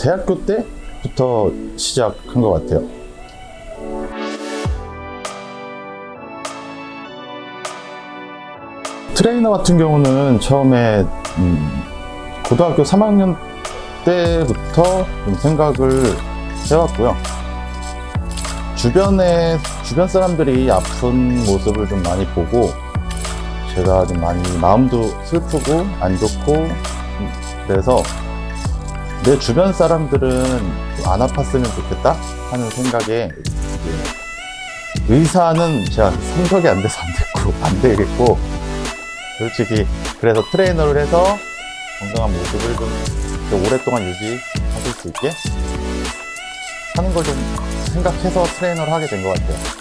대학교 때부터 시작한 것 같아요. 트레이너 같은 경우는 처음에 음, 고등학교 3학년 때부터 좀 생각을 해왔고요. 주변에 주변 사람들이 아픈 모습을 좀 많이 보고 제가 좀 많이 마음도 슬프고 안 좋고 음, 그래서 내 주변 사람들은 안 아팠으면 좋겠다 하는 생각에 의사는 제가 성적이 안 돼서 안 됐고 안 되겠고 솔직히 그래서 트레이너를 해서 건강한 모습을 좀 오랫동안 유지하실 수 있게 하는 걸 좀 생각해서 트레이너를 하게 된 것 같아요.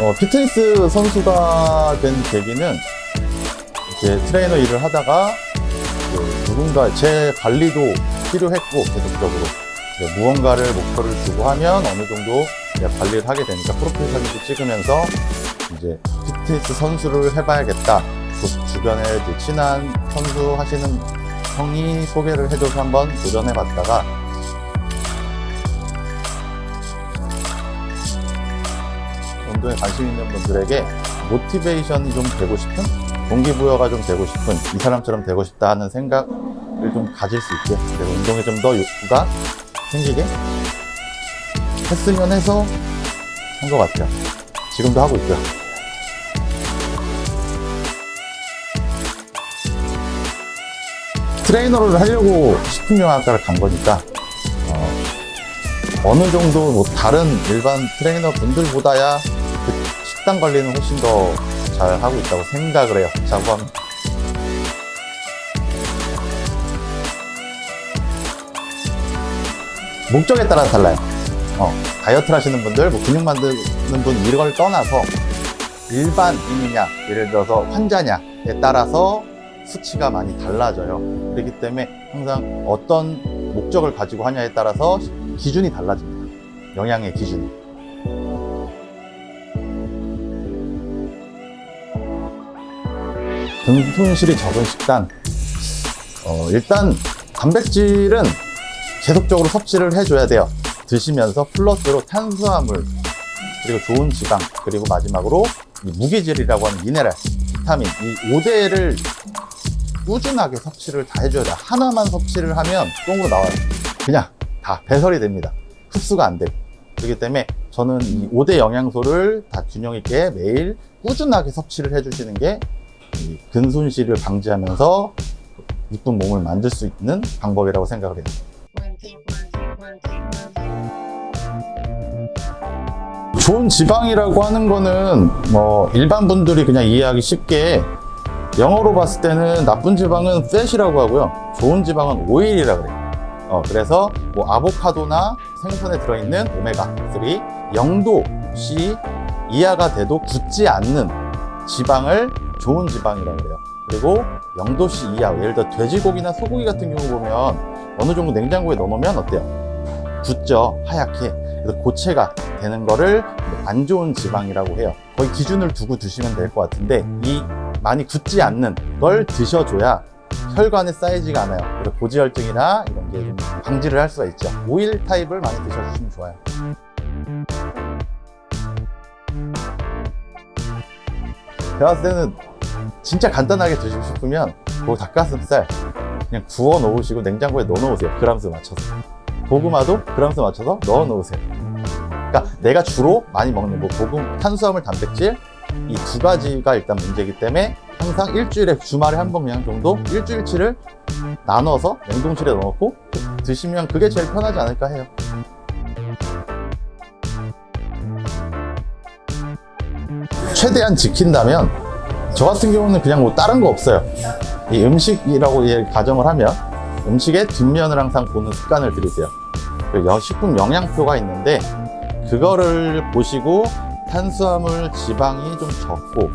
어, 피트니스 선수가 된 계기는 이제 트레이너 일을 하다가 그 누군가 제 관리도 필요했고 계속적으로 무언가를 목표를 두고 하면 어느 정도 관리를 하게 되니까 프로필 사진도 찍으면서 이제 피트니스 선수를 해봐야겠다. 그 주변에 친한 선수 하시는 형이 소개를 해줘서 한번 도전해봤다가 운동에 관심 있는 분들에게 모티베이션이 좀 되고 싶은 동기부여가 좀 되고 싶은 이 사람처럼 되고 싶다 하는 생각을 좀 가질 수 있게 그리고 운동에 좀 더 욕구가 생기게 했으면 해서 한 것 같아요. 지금도 하고 있고요. 트레이너를 하려고 식품영양학과를 간 거니까 어, 느 정도 뭐 다른 일반 트레이너 분들보다야 그 식단 관리는 훨씬 더 잘 하고 있다고 생각을 해요. 자고 합니다. 목적에 따라 달라요. 어, 다이어트를 하시는 분들, 뭐 근육 만드는 분 이걸 떠나서 일반인이냐, 예를 들어서 환자냐에 따라서 수치가 많이 달라져요. 그렇기 때문에 항상 어떤 목적을 가지고 하냐에 따라서 기준이 달라집니다. 영양의 기준이. 근손실이 적은 식단. 어, 일단 단백질은 계속적으로 섭취를 해줘야 돼요. 드시면서 플러스로 탄수화물, 그리고 좋은 지방, 그리고 마지막으로 이 무기질이라고 하는 미네랄, 비타민, 이 5대를 꾸준하게 섭취를 다 해줘야 돼요. 하나만 섭취를 하면 똥으로 나와요. 그냥 다 배설이 됩니다. 흡수가 안 되고. 그렇기 때문에 저는 이 5대 영양소를 다 균형 있게 매일 꾸준하게 섭취를 해주시는 게이 근손실을 방지하면서 이쁜 몸을 만들 수 있는 방법이라고 생각을 해요. 좋은 지방이라고 하는 거는 뭐 일반 분들이 그냥 이해하기 쉽게 영어로 봤을 때는 나쁜 지방은 팻이라고 하고요. 좋은 지방은 오일이라고 그래요. 어, 그래서 뭐 아보카도나 생선에 들어있는 오메가3 0도씨 이하가 돼도 굳지 않는 지방을 좋은 지방이라고 그래요. 그리고 0도씨 이하, 예를 들어 돼지고기나 소고기 같은 경우 보면 어느 정도 냉장고에 넣어놓으면 어때요? 굳죠, 하얗게. 그래서 고체가 되는 거를 안 좋은 지방이라고 해요. 거의 기준을 두고 드시면 될 것 같은데 이 많이 굳지 않는 걸 드셔줘야 혈관에 쌓이지가 않아요. 그래서 고지혈증이나 이런 게 좀 방지를 할 수가 있죠. 오일 타입을 많이 드셔주시면 좋아요. 제가 봤을 때는 진짜 간단하게 드시고 싶으면 그 닭가슴살 그냥 구워 놓으시고 냉장고에 넣어 놓으세요. 그람수 맞춰서. 고구마도 그람수 맞춰서 넣어 놓으세요. 그러니까 내가 주로 많이 먹는 뭐 고금 탄수화물 단백질 이 두 가지가 일단 문제이기 때문에 항상 일주일에 주말에 한 번 그냥 정도 일주일치를 나눠서 냉동실에 넣어놓고 드시면 그게 제일 편하지 않을까 해요. 최대한 지킨다면 저 같은 경우는 그냥 뭐 다른 거 없어요. 이 음식이라고 예, 가정을 하면 음식의 뒷면을 항상 보는 습관을 들이세요. 식품 영양표가 있는데 그거를 보시고 탄수화물 지방이 좀 적고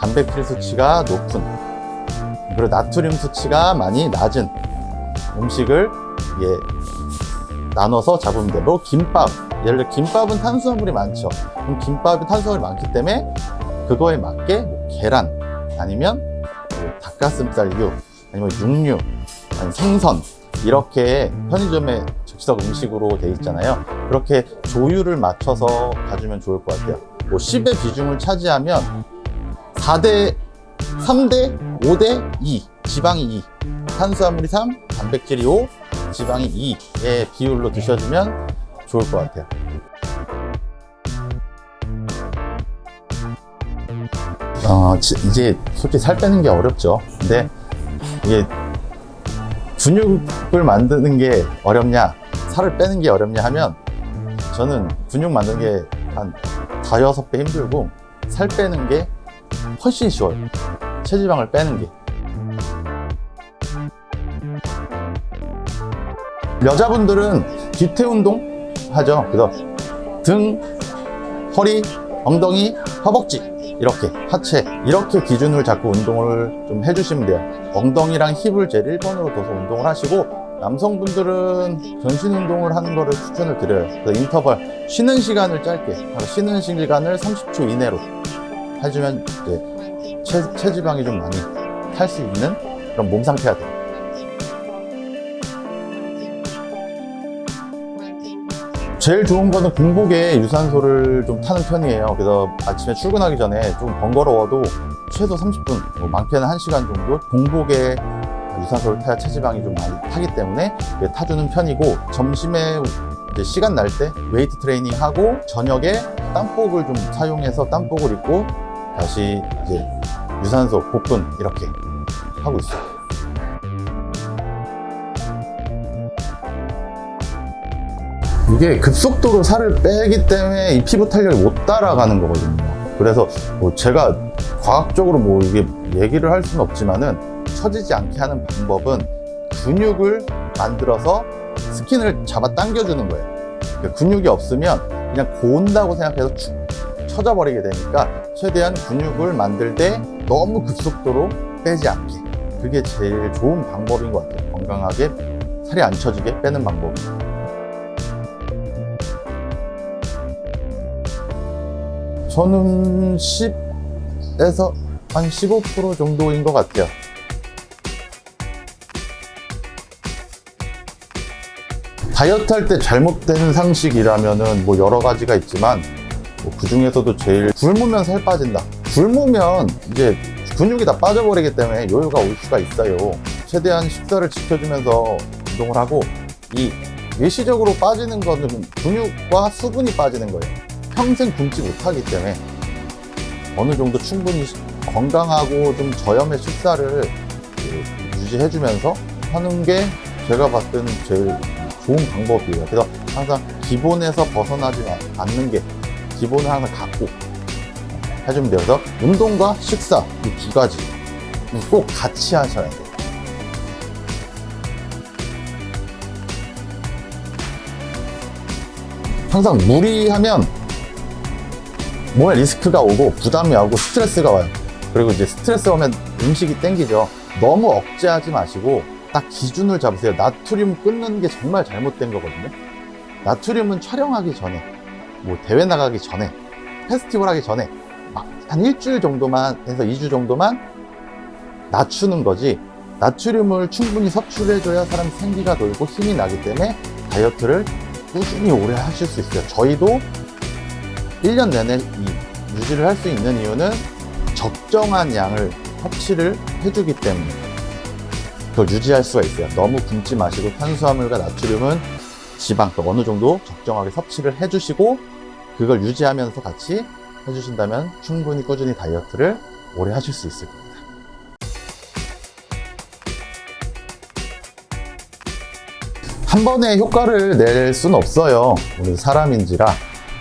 단백질 수치가 높은 그리고 나트륨 수치가 많이 낮은 음식을 예, 나눠서 잡으면 돼요. 뭐 김밥 예를 들어 김밥은 탄수화물이 많죠. 그럼 김밥이 탄수화물이 많기 때문에 그거에 맞게 뭐 계란 아니면 닭가슴살 류, 아니면 육류, 아니면 생선 이렇게 편의점에 즉석 음식으로 돼 있잖아요. 그렇게 조율을 맞춰서 가주면 좋을 것 같아요. 뭐 10의 비중을 차지하면 4대 3대 5대 2 지방이 2 탄수화물이 3 단백질이 5 지방이 2의 비율로 드셔주면 좋을 것 같아요. 어, 지- 이제 솔직히 살 빼는 게 어렵죠. 근데 이게 근육을 만드는 게 어렵냐, 살을 빼는 게 어렵냐 하면 저는 근육 만드는 게 한 다여섯 배 힘들고 살 빼는 게 훨씬 쉬워요. 체지방을 빼는 게. 여자분들은 뒤태 운동 하죠. 그래서 등, 허리, 엉덩이, 허벅지 이렇게 하체 이렇게 기준을 잡고 운동을 좀 해주시면 돼요. 엉덩이랑 힙을 제일 1번으로 둬서 운동을 하시고 남성분들은 전신 운동을 하는 거를 추천을 드려요. 그래서 인터벌 쉬는 시간을 짧게 하고 쉬는 시간을 30초 이내로 해주면 이제 체, 체지방이 좀 많이 탈 수 있는 그런 몸 상태가 돼요. 제일 좋은 거는 공복에 유산소를 좀 타는 편이에요. 그래서 아침에 출근하기 전에 좀 번거로워도 최소 30분, 뭐 많게는 1시간 정도 공복에 유산소를 타야 체지방이 좀 많이 타기 때문에 타주는 편이고 점심에 시간 날 때 웨이트 트레이닝 하고 저녁에 땀복을 좀 사용해서 땀복을 입고 다시 이제 유산소 복근 이렇게 하고 있어요. 이게 급속도로 살을 빼기 때문에 이 피부 탄력이 못 따라가는 거거든요. 그래서 뭐 제가 과학적으로 뭐 이게 얘기를 할 수는 없지만은 처지지 않게 하는 방법은 근육을 만들어서 스킨을 잡아 당겨주는 거예요. 그러니까 근육이 없으면 그냥 고운다고 생각해서 축 처져 버리게 되니까 최대한 근육을 만들 때 너무 급속도로 빼지 않게 그게 제일 좋은 방법인 것 같아요. 건강하게 살이 안 처지게 빼는 방법. 저는 10에서 한 15% 정도인 것 같아요. 다이어트 할 때 잘못된 상식이라면은 뭐 여러 가지가 있지만 그 중에서도 제일 굶으면 살 빠진다. 굶으면 이제 근육이 다 빠져버리기 때문에 요요가 올 수가 있어요. 최대한 식사를 지켜주면서 운동을 하고 이 일시적으로 빠지는 거는 근육과 수분이 빠지는 거예요. 평생 굶지 못하기 때문에 어느 정도 충분히 건강하고 좀 저염의 식사를 그 유지해주면서 하는 게 제가 봤을 때는 제일 좋은 방법이에요. 그래서 항상 기본에서 벗어나지 않는 게 기본을 항상 갖고 해주면. 그래서 운동과 식사 이 두 가지 꼭 같이 하셔야 돼요. 항상 무리하면 몸에 리스크가 오고 부담이 오고 스트레스가 와요. 그리고 이제 스트레스 오면 음식이 땡기죠. 너무 억제하지 마시고 딱 기준을 잡으세요. 나트륨 끊는 게 정말 잘못된 거거든요. 나트륨은 촬영하기 전에, 뭐 대회 나가기 전에, 페스티벌 하기 전에 막 한 일주일 정도만 해서 2주 정도만 낮추는 거지. 나트륨을 충분히 섭취해줘야 사람 생기가 돌고 힘이 나기 때문에 다이어트를 꾸준히 오래 하실 수 있어요. 저희도 1년 내내 이 유지를 할 수 있는 이유는 적정한 양을 섭취를 해주기 때문에 그걸 유지할 수가 있어요. 너무 굶지 마시고 탄수화물과 나트륨은 지방 또 어느 정도 적정하게 섭취를 해주시고 그걸 유지하면서 같이 해주신다면 충분히 꾸준히 다이어트를 오래 하실 수 있을 겁니다. 한 번에 효과를 낼 수는 없어요. 우리 사람인지라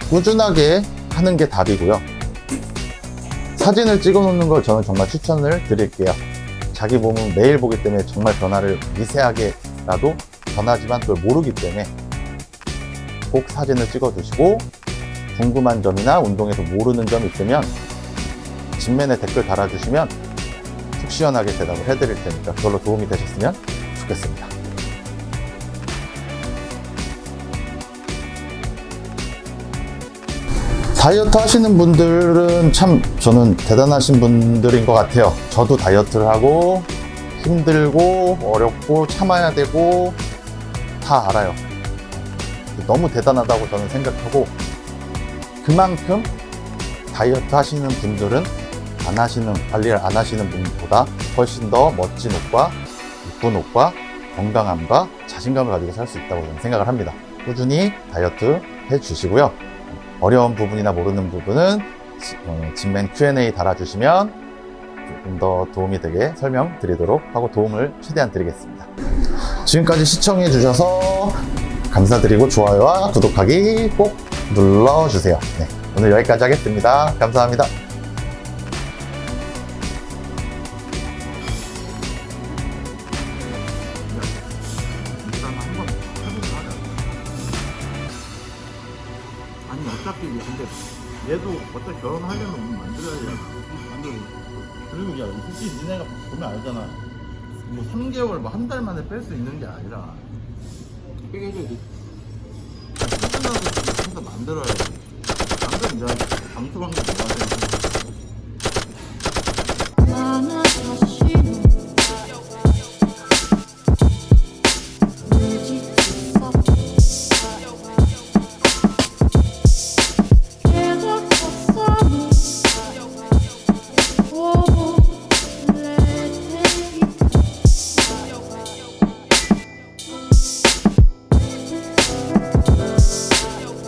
꾸준하게 하는 게 답이고요. 사진을 찍어 놓는 걸 저는 정말 추천을 드릴게요. 자기 몸은 매일 보기 때문에 정말 변화를 미세하게라도 변하지만 그걸 모르기 때문에 꼭 사진을 찍어 두시고 궁금한 점이나 운동에서 모르는 점 있으면 진면에 댓글 달아주시면 속 시원하게 대답을 해드릴 테니까 그걸로 도움이 되셨으면 좋겠습니다. 다이어트 하시는 분들은 참 저는 대단하신 분들인 것 같아요. 저도 다이어트를 하고 힘들고 어렵고 참아야 되고 다 알아요. 너무 대단하다고 저는 생각하고 그만큼 다이어트 하시는 분들은 안 하시는 관리를 안 하시는 분보다 훨씬 더 멋진 옷과 이쁜 옷과 건강함과 자신감을 가지고 살 수 있다고 저는 생각을 합니다. 꾸준히 다이어트 해 주시고요. 어려운 부분이나 모르는 부분은 어, 진맨 Q&A 달아주시면 조금 더 도움이 되게 설명드리도록 하고 도움을 최대한 드리겠습니다. 지금까지 시청해 주셔서 감사드리고 좋아요와 구독하기 꼭 눌러주세요. 네, 오늘 여기까지 하겠습니다. 감사합니다. 근데 얘도 어차피 결혼하려면 뭐 만들어야 만들어. 그리고 야 솔직히 니네가 보면 알잖아. 뭐 3개월 뭐 한 달 만에 뺄 수 있는 게 아니라 빼줘야지. 끝나고 항상 만들어야지. 당장 이제 방수 방법 뭐가 되는